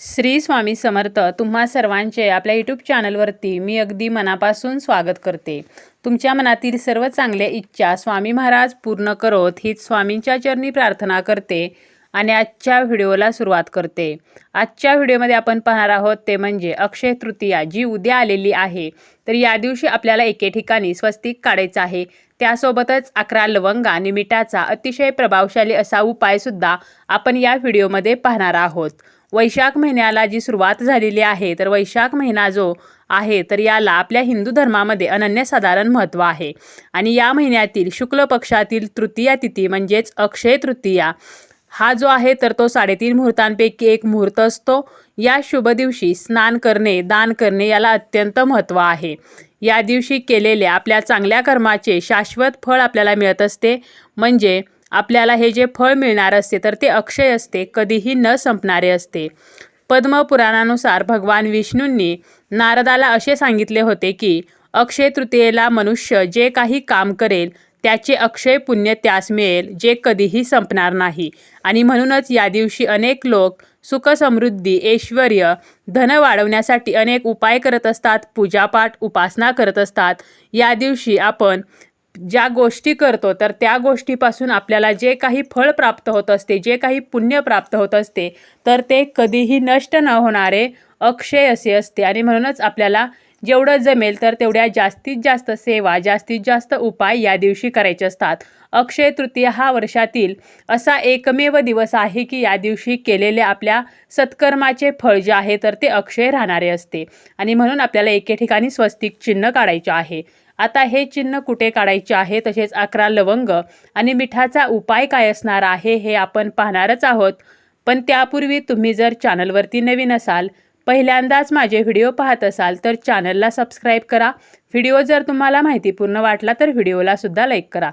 श्री स्वामी समर्थ तुम्हा सर्वांचे आपल्या यूट्यूब चॅनलवरती मी अगदी मनापासून स्वागत करते. तुमच्या मनातील सर्व चांगल्या इच्छा स्वामी महाराज पूर्ण करोत हीच स्वामींच्या चरणी प्रार्थना करते आणि आजच्या व्हिडिओला सुरुवात करते. आजच्या व्हिडिओमध्ये आपण पाहणार आहोत ते म्हणजे अक्षय तृतीया जी उद्या आलेली आहे. तर या दिवशी आपल्याला एके ठिकाणी स्वस्तिक काढायचं आहे. त्यासोबतच अकरा लवंगा निमिटाचा मिठाचा अतिशय प्रभावशाली असा उपायसुद्धा आपण या व्हिडिओमध्ये पाहणार आहोत. वैशाख महिन्याला जी सुरुवात झालेली आहे तर वैशाख महिना जो आहे तर याला आपल्या हिंदू धर्मामध्ये अनन्यसाधारण महत्त्व आहे. आणि या महिन्यातील शुक्ल पक्षातील तृतीया तिथी म्हणजेच अक्षय तृतीया हा जो आहे तर तो साडेतीन मुहूर्तांपैकी एक मुहूर्त असतो. या शुभ दिवशी स्नान करणे दान करणे याला अत्यंत महत्त्व आहे. या दिवशी केलेल्या आपल्या चांगल्या कर्माचे शाश्वत फळ आपल्याला मिळत असते. म्हणजे आपल्याला हे जे फळ मिळणार असते तर ते अक्षय असते कधीही न संपणारे असते. पद्मपुराणानुसार भगवान विष्णूंनी नारदाला असे सांगितले होते की अक्षय तृतीयेला मनुष्य जे काही काम करेल त्याचे अक्षय पुण्य त्यास मिळेल जे कधीही संपणार नाही. आणि म्हणूनच या दिवशी अनेक लोक सुख समृद्धी ऐश्वर धन वाढवण्यासाठी अनेक उपाय करत असतात पूजापाठ उपासना करत असतात. या दिवशी आपण ज्या गोष्टी करतो तर त्या गोष्टीपासून आपल्याला जे काही फळ प्राप्त होत असते जे काही पुण्य प्राप्त होत असते तर ते कधीही नष्ट न होणारे अक्षय असे असते. आणि म्हणूनच आपल्याला जेवढं जमेल तर तेवढ्या जास्तीत जास्त सेवा जास्तीत जास्त उपाय या दिवशी करायचे असतात. अक्षय तृतीया हा वर्षातील असा एकमेव दिवस आहे की या दिवशी केलेल्या आपल्या सत्कर्माचे फळ जे आहे तर ते अक्षय राहणारे असते. आणि म्हणून आपल्याला एके ठिकाणी स्वस्तिक चिन्ह काढायचे आहे. आता हे चिन्ह कुठे काढायचे आहे? तसेच अकरा लवंग आणि मिठाचा उपाय काय असणार आहे हे आपण पाहणारच आहोत. पण त्यापूर्वी तुम्ही जर चॅनलवरती नवीन असाल पहिल्यांदाच माझे व्हिडिओ पाहत असाल तर चॅनलला सबस्क्राईब करा. व्हिडिओ जर तुम्हाला माहितीपूर्ण वाटला तर व्हिडिओलासुद्धा लाईक करा.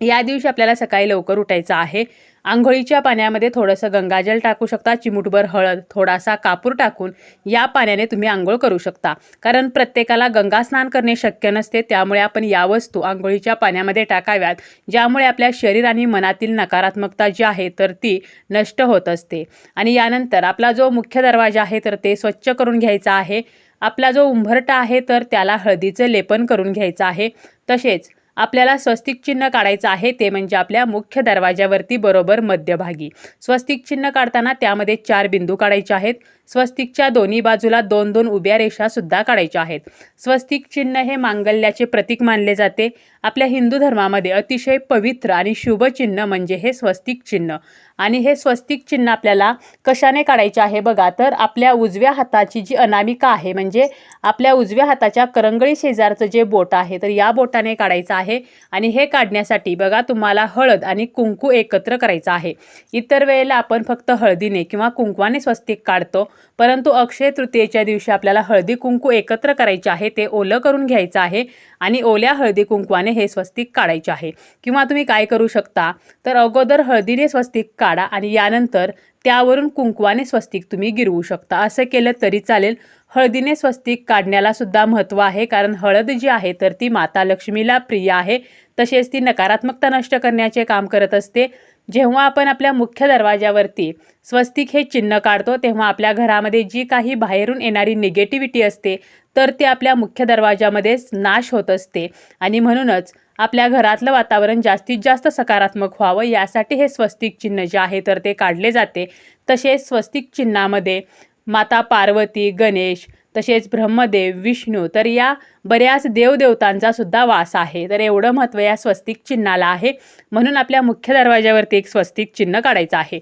या दिवशी आपल्याला सकाळी लवकर उठायचं आहे. आंघोळीच्या पाण्यामध्ये थोडंसं गंगाजल टाकू शकता चिमूटभर हळद थोडासा कापूर टाकून या पाण्याने तुम्ही आंघोळ करू शकता. कारण प्रत्येकाला गंगा स्नान करणे शक्य नसते त्यामुळे आपण या वस्तू आंघोळीच्या पाण्यामध्ये टाकाव्यात ज्यामुळे आपल्या शरीर आणि मनातील नकारात्मकता जी आहे तर ती नष्ट होत असते. आणि यानंतर आपला जो मुख्य दरवाजा आहे तर ते स्वच्छ करून घ्यायचा आहे. आपला जो उंबरटा आहे तर त्याला हळदीचं लेपन करून घ्यायचं आहे. तसेच आपल्याला स्वस्तिक चिन्ह काढायचं आहे ते म्हणजे आपल्या मुख्य दरवाज्यावरती बरोबर मध्यभागी. स्वस्तिक चिन्ह काढताना त्यामध्ये चार बिंदू काढायचे आहेत. स्वस्तिकच्या दोन्ही बाजूला दोन दोन उभ्या रेषा सुद्धा काढायच्या आहेत. स्वस्तिक चिन्ह हे मांगल्याचे प्रतीक मानले जाते. आपल्या हिंदू धर्मामध्ये अतिशय पवित्र आणि शुभ चिन्ह म्हणजे हे स्वस्तिक चिन्ह. आणि हे स्वस्तिक चिन्ह आपल्याला कशाने काढायचे आहे बघा. तर आपल्या उजव्या हाताची जी अनामिका आहे म्हणजे आपल्या उजव्या हाताच्या करंगळी शेजारचं जे बोट आहे तर या बोटाने काढायचं आहे. आणि हे काढण्यासाठी बघा तुम्हाला हळद आणि कुंकू एकत्र करायचं आहे. इतर वेळेला आपण फक्त हळदीने किंवा कुंकवाने स्वस्तिक काढतो. परंतु अक्षय तृतीयेच्या दिवशी आपल्याला हळदी कुंकू एकत्र करायचे आहे ते ओलं करून घ्यायचं आहे आणि ओल्या हळदी कुंकवाने हे स्वस्तिक काढायचे आहे. किंवा तुम्ही काय करू शकता? तर अगोदर हळदीने स्वस्तिक काढा आणि यानंतर त्यावरून कुंकवाने स्वस्तिक तुम्ही गिरवू शकता. असं केलं तरी चालेल. हळदीने स्वस्तिक काढण्याला सुद्धा महत्त्व आहे कारण हळद जी आहे तर ती माता लक्ष्मीला प्रिय आहे. तसेच ती नकारात्मकता नष्ट करण्याचे काम करत असते. जेव्हा आपण आपल्या मुख्य दरवाजावरती स्वस्तिक हे चिन्ह काढतो तेव्हा आपल्या घरामध्ये जी काही बाहेरून येणारी निगेटिव्हिटी असते तर ती आपल्या मुख्य दरवाजामध्येच नाश होत असते. आणि म्हणूनच आपल्या घरातलं वातावरण जास्तीत जास्त सकारात्मक व्हावं यासाठी हे स्वस्तिक चिन्ह जे आहे तर ते काढले जाते. तसेच स्वस्तिक चिन्हामध्ये माता पार्वती गणेश तसेच ब्रह्मदेव विष्णू तर या बऱ्याच देवदेवतांचा सुद्धा वास आहे. तर एवढं महत्त्व या स्वस्तिक चिन्हाला आहे. म्हणून आपल्या मुख्य दरवाज्यावरती एक स्वस्तिक चिन्ह काढायचं आहे.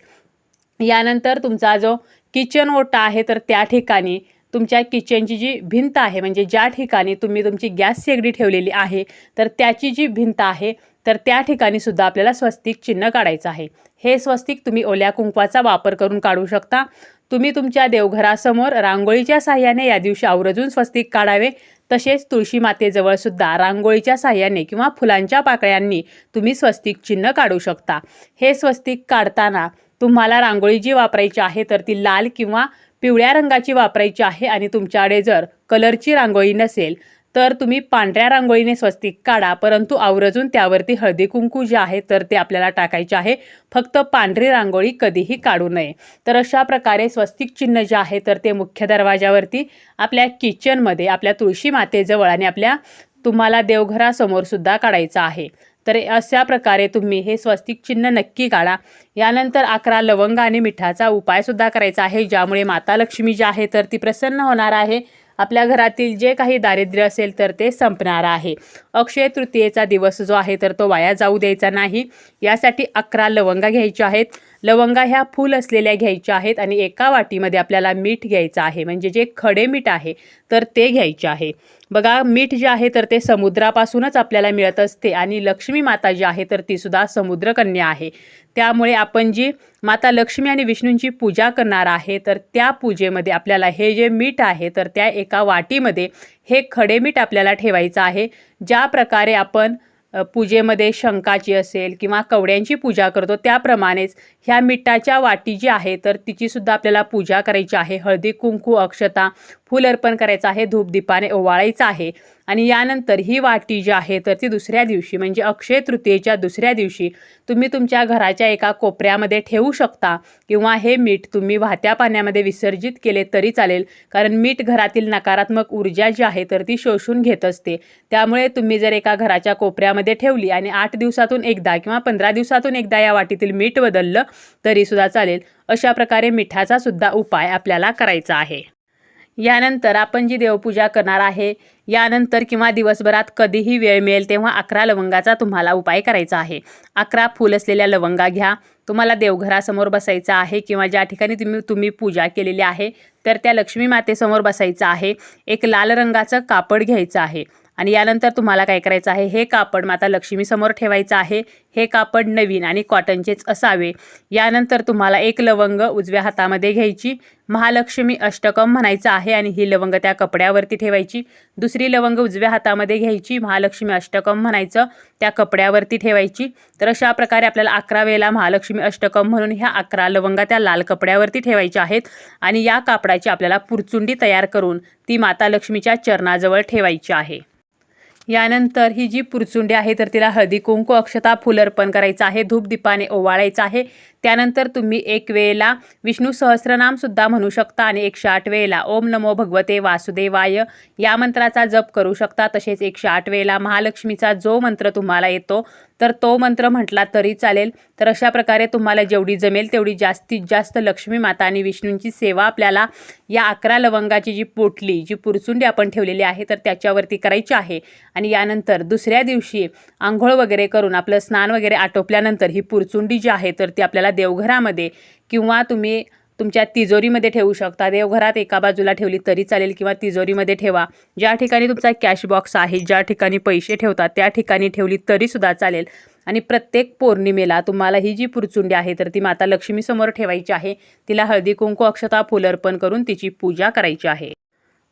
यानंतर तुमचा जो किचन ओटा आहे तर त्या ठिकाणी तुमच्या किचनची जी भिंत आहे म्हणजे ज्या ठिकाणी तुम्ही तुमची गॅस शेगडी ठेवलेली आहे तर त्याची जी भिंत आहे तर त्या ठिकाणी सुद्धा आपल्याला स्वस्तिक चिन्ह काढायचं आहे. हे स्वस्तिक तुम्ही ओल्या कुंकवाचा वापर करून काढू शकता. तुम्ही तुमच्या देवघरासमोर रांगोळीच्या साह्याने या दिवशी आवर्जून स्वस्तिक काढावे. तसेच तुळशी मातेजवळ सुद्धा रांगोळीच्या साह्याने किंवा फुलांच्या पाकळ्यांनी तुम्ही स्वस्तिक चिन्ह काढू शकता. हे स्वस्तिक काढताना तुम्हाला रांगोळी जी वापरायची आहे तर ती लाल किंवा पिवळ्या रंगाची वापरायची आहे आणि तुमच्याकडे जर कलरची रांगोळी नसेल तर तुम्ही पांढऱ्या रांगोळीने स्वस्तिक काढा परंतु आवर्जून त्यावरती हळदी कुंकू जे आहे तर ते आपल्याला टाकायचे आहे. फक्त पांढरी रांगोळी कधीही काढू नये. तर अशा प्रकारे स्वस्तिक चिन्ह जे आहे तर ते मुख्य दरवाजावरती आपल्या किचनमध्ये आपल्या तुळशी मातेजवळ आणि आपल्या तुम्हाला देवघरासमोर सुद्धा काढायचं आहे. तर अशा प्रकारे तुम्ही हे स्वस्तिक चिन्ह नक्की काढा. यानंतर अकरा लवंग आणि मिठाचा उपायसुद्धा करायचा आहे ज्यामुळे माता लक्ष्मी जी आहे तर ती प्रसन्न होणार आहे. आपल्या घरातील जे काही दारिद्र्य असेल तर ते संपणार आहे. अक्षय तृतीयेचा दिवस जो आहे तर तो वाया जाऊ द्यायचा नाही. यासाठी अकरा लवंगा घ्यायच्या आहेत. लवंगा ह्या फूल असलेल्या घ्यायच्या आहेत आणि एका वाटीमध्ये आपल्याला मीठ घ्यायचं आहे. म्हणजे जे खडे मीठ आहे तर ते घ्यायचे आहे. बघा मीठ जे आहे तर ते समुद्रापासूनच आपल्याला मिळत असते आणि लक्ष्मी माता जी आहे तर ती सुद्धा समुद्रकन्या आहे. त्यामुळे आपण जी माता लक्ष्मी आणि विष्णूंची पूजा करणार आहे तर त्या पूजेमध्ये आपल्याला हे जे मीठ आहे तर त्या एका वाटीमध्ये हे खडे मीठ आपल्याला ठेवायचं आहे. ज्या प्रकारे आपण पूजेमध्ये शंकाची असेल किंवा कवड्यांची पूजा करतो त्याप्रमाणेच ह्या मिठाच्या वाटी जी आहे तर तिचीसुद्धा आपल्याला पूजा करायची आहे. हळदी कुंकू अक्षता फूल अर्पण करायचं आहे धूपदीपाने ओवाळायचं आहे. आणि यानंतर ही वाटी जी आहे तर ती दुसऱ्या दिवशी म्हणजे अक्षय तृतीयेच्या दुसऱ्या दिवशी तुम्ही तुमच्या घराच्या एका कोपऱ्यामध्ये ठेवू शकता. किंवा हे मीठ तुम्ही वाहत्या पाण्यामध्ये विसर्जित केले तरी चालेल. कारण मीठ घरातील नकारात्मक ऊर्जा जी आहे तर ती शोषून घेत असते. त्यामुळे तुम्ही जर एका घराच्या कोपऱ्यामध्ये ठेवली आणि आठ दिवसातून एकदा किंवा पंधरा दिवसातून एकदा या वाटीतील मीठ बदललं तरीसुद्धा चालेल. अशा प्रकारे मिठाचा सुद्धा उपाय आपल्याला करायचा आहे. यानंतर आपण जी देवपूजा करणार आहे यानंतर किंवा दिवसभरात कधीही वेळ मिळेल तेव्हा अकरा लवंगाचा तुम्हाला उपाय करायचा आहे. अकरा फूल असलेल्या लवंगा घ्या. तुम्हाला देवघरासमोर बसायचं आहे किंवा ज्या ठिकाणी तुम्ही तुम्ही पूजा केलेली आहे तर त्या लक्ष्मी मातेसमोर बसायचं आहे. एक लाल रंगाचं कापड घ्यायचं आहे. आणि यानंतर तुम्हाला काय करायचं आहे? हे कापड माता लक्ष्मीसमोर ठेवायचं आहे. हे कापड नवीन आणि कॉटनचेच असावे. यानंतर तुम्हाला एक लवंग उजव्या हातामध्ये घ्यायची. महालक्ष्मी अष्टकम म्हणायचं आहे आणि ही लवंग त्या कपड्यावरती ठेवायची. दुसरी लवंग उजव्या हातामध्ये घ्यायची. महालक्ष्मी अष्टकम म्हणायचं. त्या कपड्यावरती ठेवायची. तर अशा प्रकारे आपल्याला अकरा वेळेला महालक्ष्मी अष्टकम म्हणून ह्या अकरा लवंगा त्या लाल कपड्यावरती ठेवायच्या आहेत. आणि या कापडाची आपल्याला पुरचुंडी तयार करून ती माता लक्ष्मीच्या चरणाजवळ ठेवायची आहे. यानंतर ही जी पुरचुंडी आहे तर तिला हळदी कुंकू अक्षता फुल अर्पण करायचं आहे धूप दीपाने ओवाळायचं आहे. त्यानंतर तुम्ही एक वेळेला विष्णू सहस्रनामसुद्धा म्हणू शकता आणि एकशे आठ वेळेला ओम नमो भगवते वासुदेवाय या मंत्राचा जप करू शकता. तसेच एकशे आठ वेळेला महालक्ष्मीचा जो मंत्र तुम्हाला येतो तर तो मंत्र म्हटला तरी चालेल. तर अशा प्रकारे तुम्हाला जेवढी जमेल तेवढी जास्तीत जास्त लक्ष्मी माता आणि विष्णूंची सेवा आपल्याला या अकरा लवंगाची जी पोटली जी पुरचुंडी आपण ठेवलेली आहे तर त्याच्यावरती करायची आहे. आणि यानंतर दुसऱ्या दिवशी आंघोळ वगैरे करून आपलं स्नान वगैरे आटोपल्यानंतर ही पुरचुंडी जी आहे तर ती आपल्याला देवघरामध्ये किंवा तुम्ही तुमच्या तिजोरीमध्ये ठेवू शकता. देवघरात एका बाजूला ठेवली तरी चालेल किंवा तिजोरीमध्ये ठेवा. ज्या ठिकाणी तुमचा कॅश बॉक्स आहे ज्या ठिकाणी पैसे ठेवतात त्या ठिकाणी ठेवली तरीसुद्धा चालेल. आणि प्रत्येक पौर्णिमेला तुम्हाला ही जी पुरचुंडी आहे तर ती माता लक्ष्मीसमोर ठेवायची आहे. तिला हळदी कुंकू अक्षता फुल अर्पण करून तिची पूजा करायची आहे.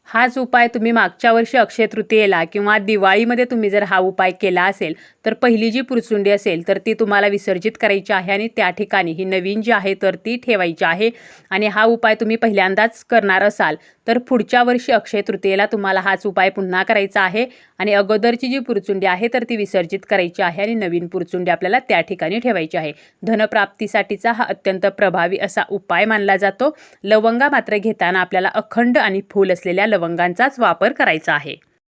हाच उपाय तुम्ही मागच्या वर्षी अक्षय तृतीयेला किंवा दिवाळीमध्ये तुम्ही जर हा उपाय केला असेल तर पहिली जी पुरचुंडी असेल तर ती तुम्हाला विसर्जित करायची आहे आणि त्या ठिकाणी ही नवीन जी आहे तर ती ठेवायची आहे. आणि हा उपाय तुम्ही पहिल्यांदाच करणार असाल तर पुढच्या वर्षी अक्षय तृतीयेला तुम्हाला हाच उपाय पुन्हा करायचा आहे. आणि अगोदरची जी पुरचुंडी आहे तर ती विसर्जित करायची आहे आणि नवीन पुरचुंडी आपल्याला त्या ठिकाणी ठेवायची आहे. धनप्राप्तीसाठीचा हा अत्यंत प्रभावी असा उपाय मानला जातो. लवंगा मात्र घेताना आपल्याला अखंड आणि फूल असलेल्या लवंगांचाच वापर करायचा आहे.